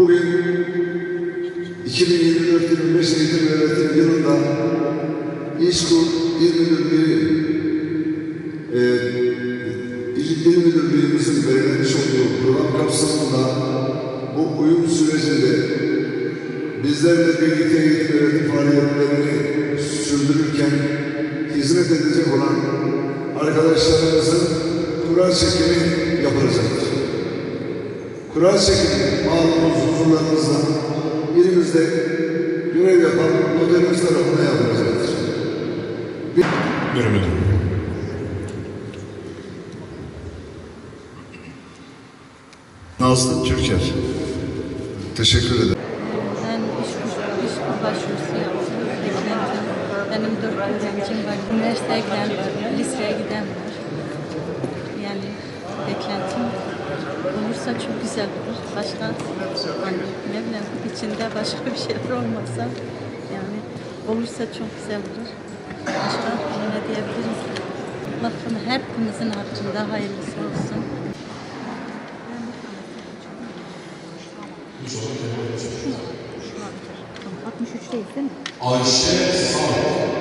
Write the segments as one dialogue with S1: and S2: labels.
S1: Bugün 2024-25 eğitim öğretim yılında İşkur İl Müdürlüğü e, İl İl Müdürlüğümüzün belirlemiş olduğu program kapsamında bu uyum sürecinde bizlerle birlikte eğitim öğretim faaliyetlerini sürdürürken hizmet edecek olan arkadaşlarımızın kura çekimi yapılacaktır. Kura çekimi malumunuz huzurlarınızda ilimizde görev yapan noterimiz tarafından yapılacaktır.
S2: Buyurun müdürüm.
S1: Nazlı Türker. Teşekkür ederim.
S3: Ben iş, iş başvurusu yaptım. Benim dört öğrencim var. Üniversiteye giden var, liseye giden var. Yani beklentim olursa çok güzel olur. Başka hani ne bileyim içinde başka bir şeyler olmasa yani olursa çok güzel olur. Başka ne diyebilirim? Bakın hepimizin hakkında hayırlısı olsun.
S2: Ayşe Sağ.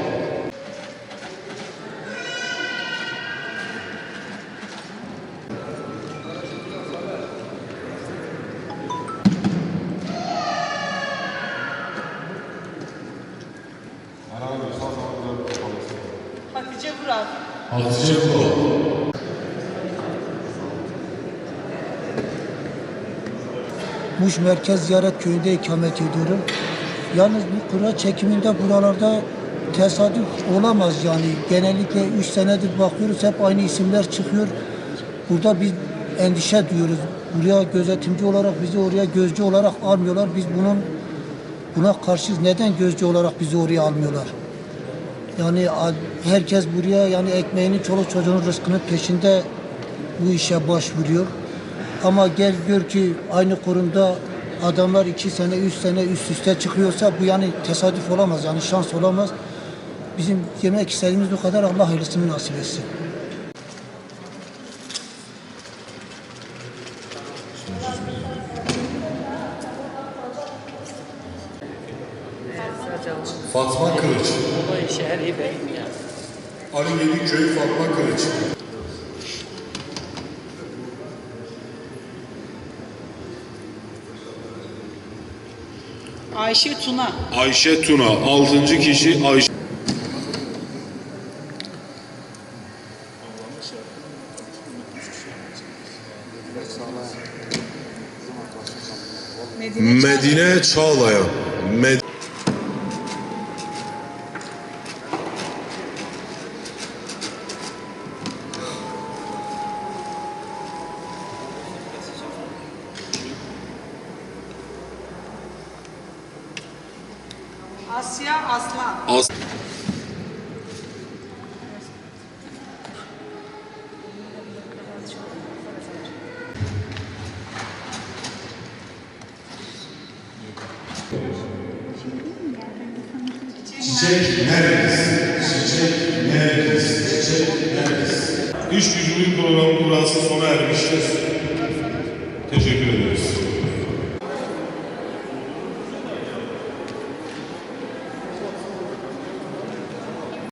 S4: Vural.
S2: Hatice Kural.
S5: Muş Merkez Ziyaret Köyü'nde ikamet ediyorum. Yalnız bu kura çekiminde buralarda tesadüf olamaz yani. Genellikle 3 senedir bakıyoruz hep aynı isimler çıkıyor. Burada biz endişe duyuyoruz. Buraya gözetimci olarak bizi oraya gözcü olarak almıyorlar. Biz bunun buna karşıyız. Neden gözcü olarak bizi oraya almıyorlar? Yani herkes buraya yani ekmeğini, çoluk çocuğun rızkının peşinde bu işe başvuruyor. Ama gel gör ki aynı kurumda adamlar iki sene, üç sene üst üste çıkıyorsa bu yani tesadüf olamaz. Yani şans olamaz. Bizim yemek istediğimiz bu kadar Allah hayırlısını nasip etsin.
S2: Fatma Kılıç.
S4: Şehri benim ya.
S2: Ali Yediköy Fatma Kılıç.
S4: Ayşe Tuna.
S6: Ayşe Tuna, 6. kişi Ayşe.
S4: Medine,
S6: Medine Çağlayan. Med
S4: Asya Aslan.
S6: As
S2: Çiçek Nergis. Çiçek Nergis. Çiçek Nergis.
S6: İş gücülük programı burası sona ermiştir.